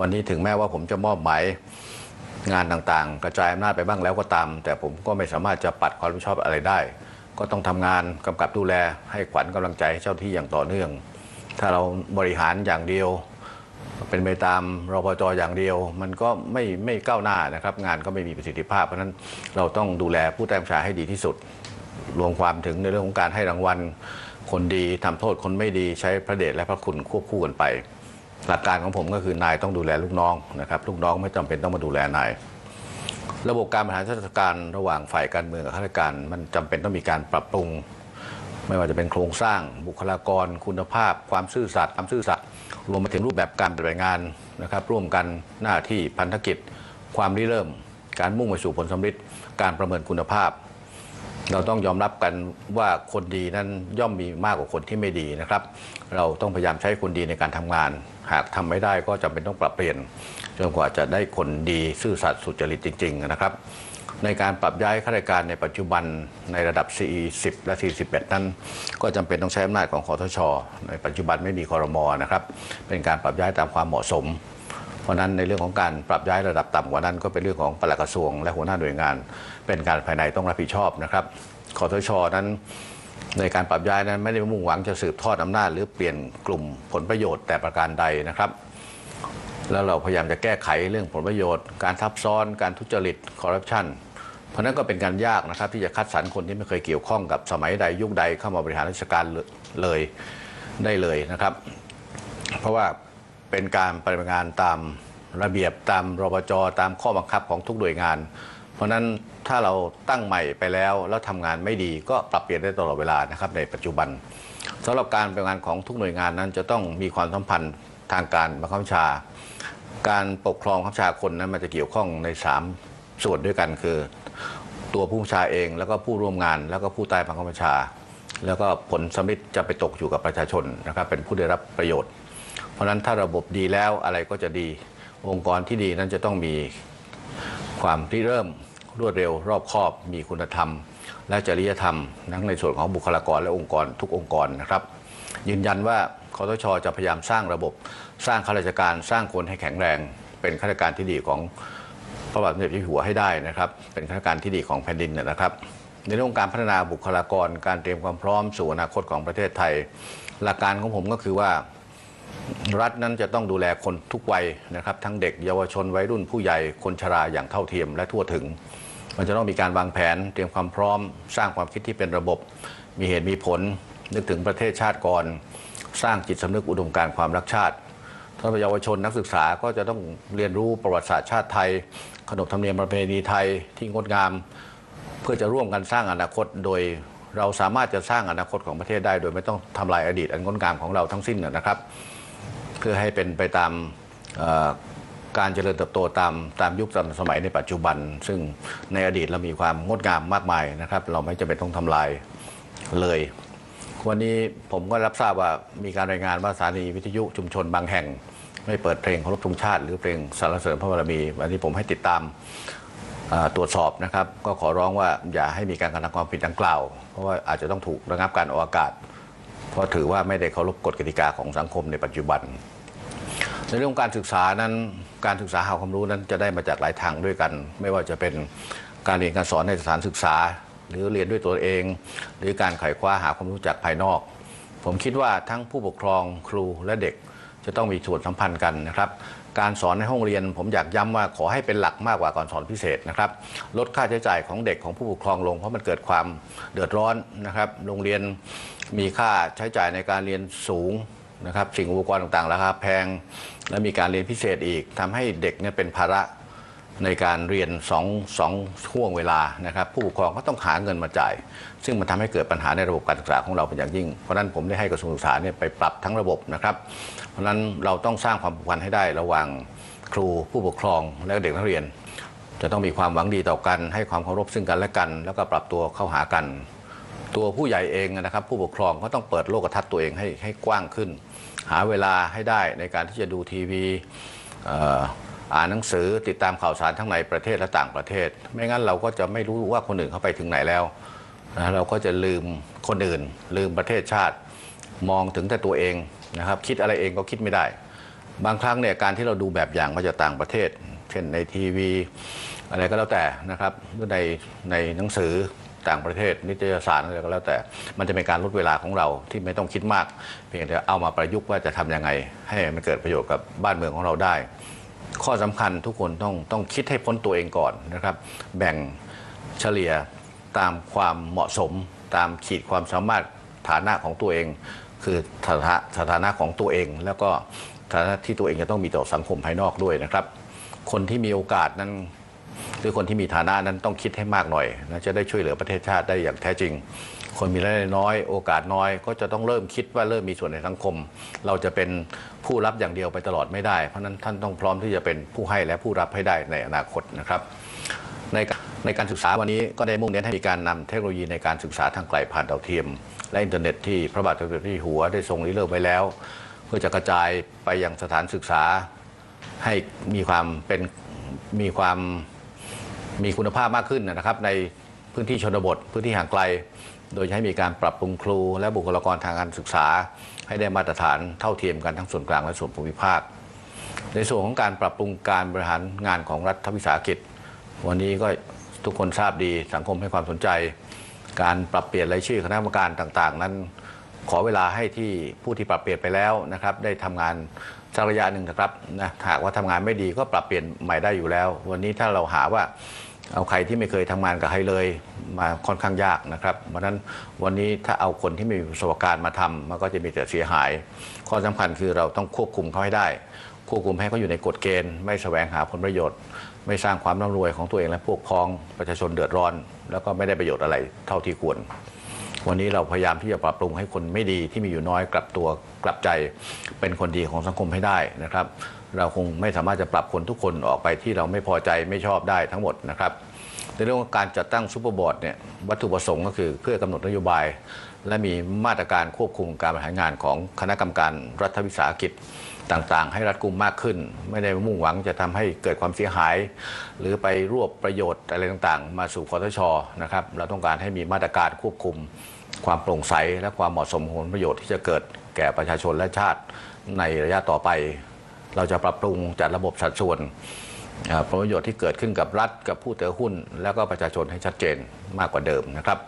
วันนี้ถึงแม้ว่าผมจะมอบหมายงานต่างๆ กระจายอำนาจไปบ้างแล้วก็ตาม แต่ผมก็ไม่สามารถจะปัดความรับผิดชอบอะไรได้ ก็ต้องทำงานกำกับดูแลให้ขวัญกำลังใจให้เจ้าที่อย่างต่อเนื่อง ถ้าเราบริหารอย่างเดียว เป็นไปตามรปจอย่างเดียว มันก็ไม่ไม่ก้าวหน้านะครับ งานก็ไม่มีประสิทธิภาพ เพราะฉะนั้นเราต้องดูแลผู้ใต้บัญชาให้ดีที่สุด รวมความถึงในเรื่องของการให้รางวัล คนดีทำโทษคนไม่ดีใช้พระเดชและพระคุณควบคู่กันไป หลักการของผมก็คือนายต้องดูแลลูกน้องนะครับ ลูกน้องไม่จำเป็นต้องมาดูแลนายระบบการบริหารราชการระหว่างฝ่ายการเมืองกับข้าราชการ มันจำเป็นต้องมีการปรับปรุง ไม่ว่าจะเป็นโครงสร้าง บุคลากร คุณภาพ ความซื่อสัตย์ความซื่อสัตย์รวมไปถึงรูปแบบการปฏิบัติงานนะครับ ร่วมกันหน้าที่พันธกิจ ความริเริ่ม การมุ่งไปสู่ผลสำเร็จการประเมินคุณภาพ เราต้องยอมรับกันว่าคนดีนั้นย่อมมีมากกว่าคนที่ไม่ดีนะครับ เราต้องพยายามใช้คนดีในการทำงาน หากทำไม่ได้ก็จำเป็นต้องปรับเปลี่ยนจนกว่าจะได้คนดีซื่อสัตย์สุจริตจริง ๆ นะครับ ในการปรับย้ายข้าราชการในปัจจุบันในระดับ CE 10 และ 41 นั้น ก็จำเป็นต้องใช้อำนาจของคอทช ในปัจจุบันไม่มีคอรมอนะครับ เป็นการปรับย้ายตามความเหมาะสม เพราะนั้นในเรื่องของการปรับย้ายระดับต่ำกว่านั้นก็เป็นเรื่องของปลัดกระทรวง และหัวหน้าหน่วยงาน เป็นการภายในต้องรับผิดชอบนะครับคอทชนั้นในการปรับย้ายนั้นไม่ได้มุ่งหวังจะสืบทอดอำนาจ หรือเปลี่ยนกลุ่มผลประโยชน์แต่ประการใดนะครับ แล้วเราพยายามจะแก้ไขเรื่องผลประโยชน์ การทับซ้อนการทุจริตคอร์รัปชันเพราะนั้นก็เป็นการยากนะครับ ที่จะคัดสรรคนที่ไม่เคยเกี่ยวข้องกับสมัยใดยุคใดเข้ามาบริหารราชการเลยได้เลยนะครับ เพราะว่า เป็นการปฏิบัติงานตามระเบียบตามรปจตามข้อบังคับของทุกหน่วยงาน เพราะฉะนั้นถ้าเราตั้งใหม่ไปแล้วแล้วทำงานไม่ดีก็ปรับเปลี่ยนได้ตลอดเวลานะครับในปัจจุบันสำหรับการปฏิบัติงานของทุกหน่วยงานนั้น จะต้องมีความสัมพันธ์ทางการบังคับบัญชา การปกครองบังคับบัญชาคนนั้นมันจะเกี่ยวข้องใน 3 ส่วนด้วยกันคือ ตัวผู้บัญชาเอง แล้วก็ผู้ร่วมงาน แล้วก็ผู้ใต้บังคับบัญชา แล้วก็ผลสำลิดจะไปตกอยู่กับประชาชนนะครับเป็นผู้ได้รับประโยชน์ เพราะนั้นถ้าระบบดีแล้วอะไรก็จะดี องค์กรที่ดีนั้นจะต้องมีความที่เริ่มรวดเร็ว รอบคอบ มีคุณธรรม และจริยธรรมทั้งในส่วนของบุคลากรและองค์กรทุกองค์กรนะครับ ยืนยันว่าคอทชจะพยายามสร้างระบบ สร้างข้าราชการสร้างคนให้แข็งแรง เป็นข้าราชการที่ดีของพระบาทสมเด็จพระเจ้าอยู่หัวให้ได้นะครับ เป็นข้าราชการที่ดีของแผ่นดินนะครับ ในเรื่องของการพัฒนาบุคลากรการเตรียมความพร้อมสู่อนาคตของประเทศไทย หลักการของผมก็คือว่า รัฐนั้นจะต้องดูแลคนทุกวัยนะครับ ทั้งเด็กเยาวชนวัยรุ่นผู้ใหญ่คนชราอย่างเท่าเทียมและทั่วถึง มันจะต้องมีการวางแผน เตรียมความพร้อม สร้างความคิดที่เป็นระบบ มีเหตุมีผล นึกถึงประเทศชาติก่อน สร้างจิตสำนึกอุดมการความรักชาติท่านเยาวชนนักศึกษาก็จะต้องเรียนรู้ประวัติศาสตร์ชาติไทย ขนบธรรมเนียมประเพณีไทยที่งดงาม เพื่อจะร่วมกันสร้างอนาคตโดย เราสามารถจะสร้างอนาคตของประเทศได้ โดยไม่ต้องทำลายอดีตอันงดงามของเราทั้งสิ้นนะครับเพื่อให้เป็นไปตามการเจริญเติบโตตามตามยุคตามสมัยในปัจจุบัน ซึ่งในอดีตเรามีความงดงามมากมายนะครับ เราไม่จำเป็นต้องทำลายเลย วันนี้ผมก็รับทราบว่ามีการรายงานว่าสถานีวิทยุชุมชนบางแห่ง ไม่เปิดเพลงเคารพธงชาติ หรือเพลงสรรเสริญพระบารมีวันนี้ผมให้ติดตามตรวจสอบนะครับ ก็ขอร้องว่าอย่าให้มีการกระทำความผิดดังกล่าว ราะว่าอาจจะต้องถูกระงับการออกอากาศ เพราะถือว่าไม่ได้เคารพกฎกติกาของสังคมในปัจจุบัน ในเรื่องของการศึกษานั้นการศึกษาหาความรู้นั้นจะได้มาจากหลายทางด้วยกัน ไม่ว่าจะเป็นการเรียนการสอนในสถานศึกษา หรือเรียนด้วยตัวเอง หรือการไขว่คว้าหาความรู้จากภายนอก ผมคิดว่าทั้งผู้ปกครองครูและเด็กจะต้องมีส่วนสัมพันธ์กันนะครับ การสอนในห้องเรียน ผมอยากย้ำว่าขอให้เป็นหลักมากกว่าการสอนพิเศษนะครับลดค่าใช้จ่ายของเด็กของผู้ปกครองลง เพราะมันเกิดความเดือดร้อนนะครับโรงเรียนมีค่าใช้จ่ายในการเรียนสูงนะครับสิ่งอุปกรณ์ต่างๆราคาแพง และมีการเรียนพิเศษอีกทำให้เด็กเนี่ยเป็นภาระ ในการเรียนสองสองช่วงเวลานะครับผู้ปกครองก็ต้องหาเงินมาจ่าย ซึ่งมันทำให้เกิดปัญหาในระบบการศึกษาของเราเป็นอย่างยิ่ง เพราะนั้นผมได้ให้กระทรวงศึกษาเนี่ยไปปรับทั้งระบบนะครับ เพราะฉะนั้นเราต้องสร้างความผูกพันให้ได้ระหว่างครูผู้ปกครองและเด็กนักเรียน จะต้องมีความหวังดีต่อกันให้ความเคารพซึ่งกันและกัน แล้วก็ปรับตัวเข้าหากัน ตัวผู้ใหญ่เองนะครับ ผู้ปกครองก็ต้องเปิดโลกทัศน์ตัวเองให้ให้กว้างขึ้น หาเวลาให้ได้ในการที่จะดูทีวีเอ่อ อ่านหนังสือติดตามข่าวสารทั้งในประเทศและต่างประเทศ ไม่งั้นเราก็จะไม่รู้ว่าคนอื่นเขาไปถึงไหนแล้วนะเราก็จะลืมคนอื่น ลืมประเทศชาติ มองถึงแต่ตัวเองนะครับ คิดอะไรเองก็คิดไม่ได้ บางครั้งเนี่ยการที่เราดูแบบอย่างมาจากต่างประเทศ เช่นในทีวี อะไรก็แล้วแต่นะครับหรือในในหนังสือต่างประเทศ นิตยสารอะไรก็แล้วแต่ มันจะเป็นการลดเวลาของเราที่ไม่ต้องคิดมาก เพียงแต่เอามาประยุกต์ว่าจะทำยังไง ให้มันเกิดประโยชน์กับบ้านเมืองของเราได้ ข้อสำคัญทุกคนต้องต้องคิดให้พ้นตัวเองก่อนนะครับ แบ่งเฉลี่ยตามความเหมาะสม ตามขีดความสามารถฐานะของตัวเอง คือสถาสถานะของตัวเอง แล้วก็ฐานะที่ตัวเองจะต้องมีต่อสังคมภายนอกด้วยนะครับ คนที่มีโอกาสนั้นหรือคนที่มีฐานะนั้นต้องคิดให้มากหน่อยนะจะได้ช่วยเหลือประเทศชาติได้อย่างแท้จริง คนมีรายได้น้อย โอกาสน้อย ก็จะต้องเริ่มคิดว่าเริ่มมีส่วนในสังคม เราจะเป็นผู้รับอย่างเดียวไปตลอดไม่ได้ เพราะนั้นท่านต้องพร้อมที่จะเป็นผู้ให้และผู้รับให้ได้ในอนาคตนะครับ ในการในการศึกษาวันนี้ก็ได้มุ่งเน้นให้มีการนำเทคโนโลยีในการศึกษาทางไกลผ่านดาวเทียม และอินเทอร์เน็ตที่พระบาทสมเด็จพระเจ้าอยู่หัวได้ทรงริเริ่มไว้แล้ว เพื่อจะกระจายไปยังสถานศึกษาให้มีความเป็นมีความมีคุณภาพมากขึ้นนะครับ ในพื้นที่ชนบท พื้นที่ห่างไกล โดยให้มีการปรับปรุงครู และบุคลากรทางการศึกษา ให้ได้มาตรฐานเท่าเทียมกันทั้งส่วนกลางและส่วนภูมิภาค ในส่วนของการปรับปรุงการบริหารงานของรัฐวิสาหกิจ วันนี้ก็ทุกคนทราบดีสังคมให้ความสนใจ การปรับเปลี่ยนรายชื่อคณะกรรมการต่างๆ นั้น ขอเวลาให้ที่ผู้ที่ปรับเปลี่ยนไปแล้วนะครับ ได้ทำงานสักระยะหนึ่งนะครับนะหากว่าทำงานไม่ดีก็ปรับเปลี่ยนใหม่ได้อยู่แล้ว วันนี้ถ้าเราหาว่า เอาใครที่ไม่เคยทำงานกับใครเลยมาค่อนข้างยากนะครับ เพราะฉะนั้นวันนี้ถ้าเอาคนที่ไม่มีประสบการณ์มาทำมันก็จะมีแต่เสียหาย ข้อสำคัญคือเราต้องควบคุมเขาให้ได้ ควบคุมให้เขาอยู่ในกฎเกณฑ์ ไม่แสวงหาผลประโยชน์ ไม่สร้างความร่ำรวยของตัวเองและพวกพ้องประชาชนเดือดร้อน แล้วก็ไม่ได้ประโยชน์อะไรเท่าที่ควร วันนี้เราพยายามที่จะปรับปรุงให้คนไม่ดีที่มีอยู่น้อยกลับตัวกลับใจเป็นคนดีของสังคมให้ได้นะครับ เราคงไม่สามารถจะปรับคนทุกคนออกไปที่เราไม่พอใจไม่ชอบได้ทั้งหมดนะครับ ในเรื่องของการจัดตั้งซูเปอร์บอร์ดเนี่ยวัตถุประสงค์ก็คือเพื่อกำหนดนโยบาย และมีมาตรการควบคุมการบริหารงานของคณะกรรมการรัฐวิสาหกิจต่างๆ ให้รัดกุมมากขึ้น ไม่ได้มุ่งหวังจะทำให้เกิดความเสียหาย หรือไปรวบประโยชน์อะไรต่างๆ มาสู่คอทชนะครับเราต้องการให้มีมาตรการควบคุม ความโปร่งใสและความเหมาะสมของผลประโยชน์ที่จะเกิดแก่ประชาชนและชาติในระยะต่อไป เราจะปรับปรุงจัดระบบสัดส่วนผลประโยชน์ที่เกิดขึ้นกับรัฐกับผู้ถือหุ้น แล้วก็ประชาชนให้ชัดเจนมากกว่าเดิมนะครับ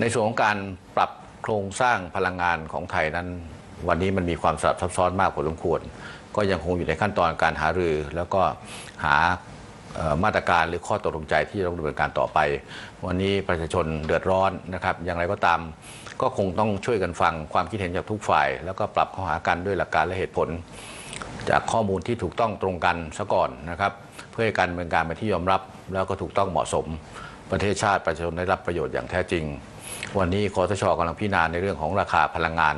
ในส่วนของการปรับโครงสร้างพลังงานของไทยนั้น วันนี้มันมีความสลับซับซ้อนมากพอสมควร ก็ยังคงอยู่ในขั้นตอนการหารือ แล้วก็หามาตรการหรือข้อตกลงใจที่จะต้องดำเนินการต่อไป วันนี้ประชาชนเดือดร้อนนะครับ อย่างไรก็ตามก็คงต้องช่วยกันฟังความคิดเห็นจากทุกฝ่าย แล้วก็ปรับข้าหากันด้วยหลักการและเหตุผล จากข้อมูลที่ถูกต้องตรงกันซะก่อนนะครับ เพื่อให้การดำเนินการเป็นที่ยอมรับ แล้วก็ถูกต้องเหมาะสม ประเทศชาติประชาชนได้รับประโยชน์อย่างแท้จริง วันนี้คอสชกำลังพิจารณาในเรื่องของราคาพลังงาน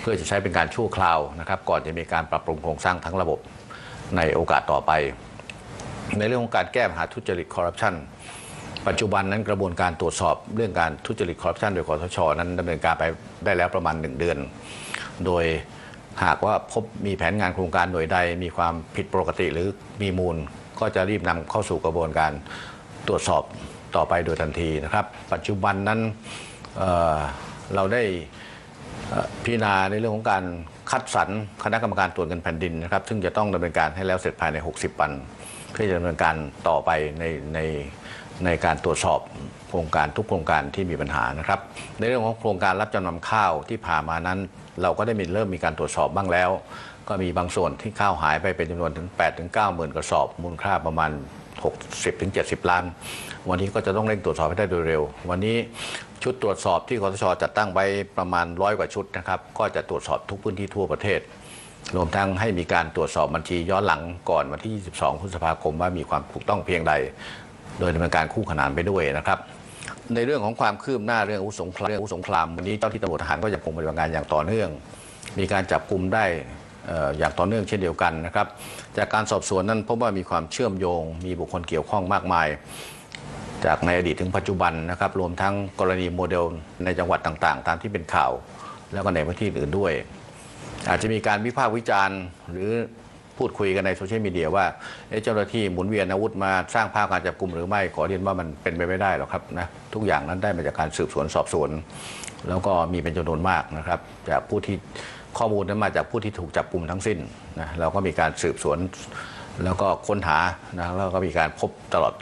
เพื่อจะใช้เป็นการชั่วคราวนะครับก่อนจะมีการปรับปรุงโครงสร้างทั้งระบบในโอกาสต่อไป ในเรื่องของการแก้ปัญหาทุจริตคอร์รัปชันปัจจุบันนั้นกระบวนการตรวจสอบเรื่องการทุจริตคอร์รัปชันโดยคอสชนั้นดำเนินการไปได้แล้วประมาณ 1 เดือน โดย หากว่าพบมีแผนงานโครงการหน่วยใด มีความผิดปกติหรือมีมูล ก็จะรีบนำเข้าสู่กระบวนการตรวจสอบต่อไปโดยทันทีนะครับ ปัจจุบันนั้นเเราได้พิจารณาในเรื่องของการคัดสรรคณะกรรมการตรวจเงินแผ่นดินนะครับ ซึ่งจะต้องดำเนินการให้แล้วเสร็จภายใน 60 วัน เพื่อจะดำเนินการต่อไปในใน ในการตรวจสอบโครงการทุกโครงการที่มีปัญหานะครับ ในเรื่องของโครงการรับจำนำข้าวที่ผ่านมานั้น เราก็ได้มีเริ่มมีการตรวจสอบบ้างแล้ว ก็มีบางส่วนที่ข้าวหายไปเป็นจำนวนถึง8ถึง9หมื่นกระสอบ มูลค่าประมาณ 60ถึง70 ล้าน วันนี้ก็จะต้องเร่งตรวจสอบให้ได้โดยเร็ว วันนี้ชุดตรวจสอบที่คอสชจัดตั้งไว้ประมาณร้อยกว่าชุดนะครับก็จะตรวจสอบทุกพื้นที่ทั่วประเทศรวมทั้งให้มีการตรวจสอบบัญชีย้อนหลังก่อนวันที่ 22 พฤษภาคมว่ามีความถูกต้องเพียงใด โดยดำเนินการคู่ขนานไปด้วยนะครับในเรื่องของความคืบหน้าเรื่องอาวุธสงครามเรื่องอาวุธสงครามวันนี้เจ้าที่ตำรวจทหารก็ยังคงปฏิบัติงานอย่างต่อเนื่อง มีการจับกลุ่มได้เอ่ออย่างต่อเนื่องเช่นเดียวกันนะครับ จากการสอบสวนนั้นพบว่ามีความเชื่อมโยง มีบุคคลเกี่ยวข้องมากมาย จากในอดีตถึงปัจจุบันนะครับ รวมทั้งกรณีโมเดลในจังหวัดต่างๆ ตามที่เป็นข่าว แล้วก็ในพื้นที่อื่นด้วย อาจจะมีการวิพากษ์วิจารณ์ หรือ พูดคุยกันในโซเชียลมีเดียว่าเจ้าหน้าที่หมุนเวียนอาวุธมาสร้างภาพการจับกลุ่มหรือไม่ขอเรียนว่ามันเป็นไปไม่ได้หรอกครับนะทุกอย่างนั้นได้มาจากการสืบสวนสอบสวน แล้วก็มีเป็นจำนวนมากนะครับจากผู้ที่ข้อมูลนั้นมาจากผู้ที่ถูกจับกลุ่มทั้งสิ้นนะเราก็มีการสืบสวนแล้วก็ค้นหานะแล้วก็มีการพบตลอด